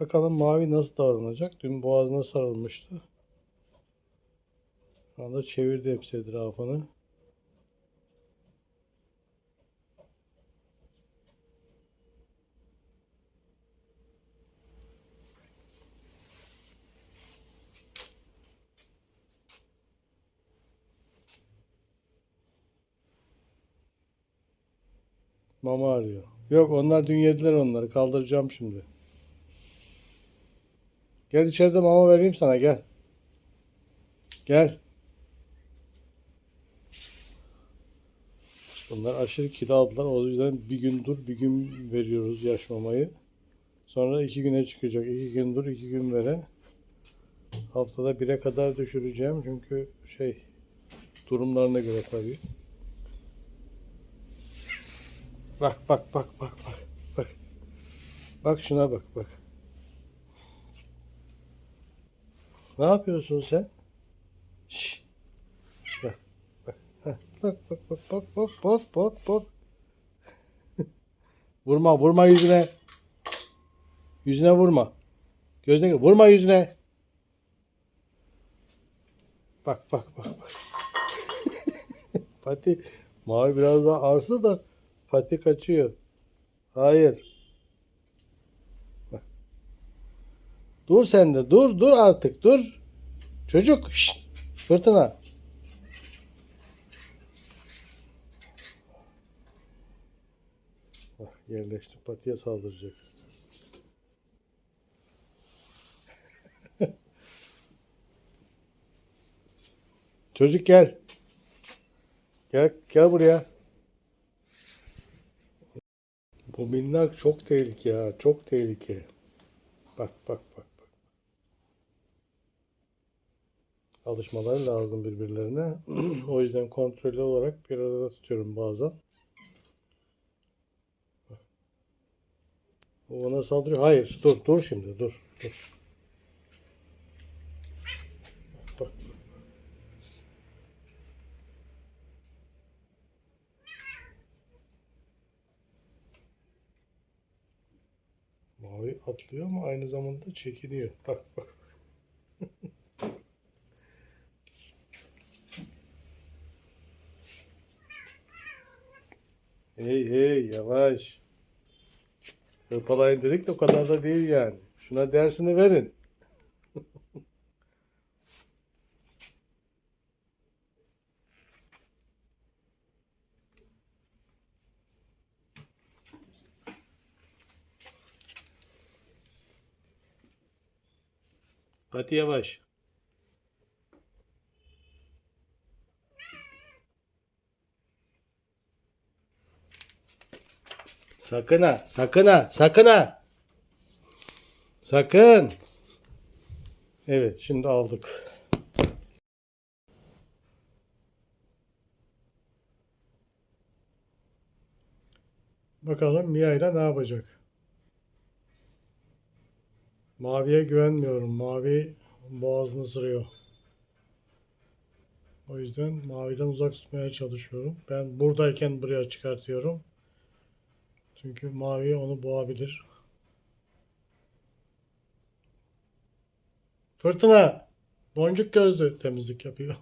Bakalım mavi nasıl davranacak? Dün boğazına sarılmıştı. Şu anda çevirdi hepsi etrafını. Mama arıyor. Yok onlar dün yediler onları. Kaldıracağım şimdi. Gel içeride mama vereyim sana gel. Gel. Bunlar aşırı kilo aldılar. O yüzden bir gün dur bir gün veriyoruz yaş mamayı. Sonra iki güne çıkacak. İki gün dur iki gün vere. Haftada bire kadar düşüreceğim. Çünkü şey durumlarına göre tabii. Bak bak bak bak bak. Bak. Bak şuna bak bak. Ne yapıyorsun sen? Şş. Bak bak. Bak bak bak bak bak bak bak bak. vurma vurma yüzüne. Yüzüne vurma. Gözüne vurma yüzüne. Bak bak bak bak. Fatih mavi biraz daha arsa da Fatih kaçıyor. Hayır. Dur sen de dur dur artık dur. Çocuk şşt, fırtına. Bak yerleşti Fatih'e saldıracak. Çocuk gel. Gel gel buraya. Bu minnak çok tehlike ya. Çok tehlike. Bak bak bak. bak. Alışmaları lazım birbirlerine. o yüzden kontrollü olarak bir arada tutuyorum bazen. Ona saldırıyor. Hayır. Dur. Dur şimdi. Dur. Dur. Mavi atlıyor ama aynı zamanda çekiniyor. Bak bak. hey hey yavaş. Hırpalayın dedik de o kadar da değil yani. Şuna dersini verin. Pati yavaş. Sakın ha, sakın ha, sakın ha. Sakın. Evet, şimdi aldık. Bakalım Mia ile ne yapacak? Maviye güvenmiyorum. Mavi boğazını sırıyor. O yüzden maviden uzak tutmaya çalışıyorum. Ben buradayken buraya çıkartıyorum. Çünkü mavi onu boğabilir. Fırtına! Boncuk gözlü temizlik yapıyor.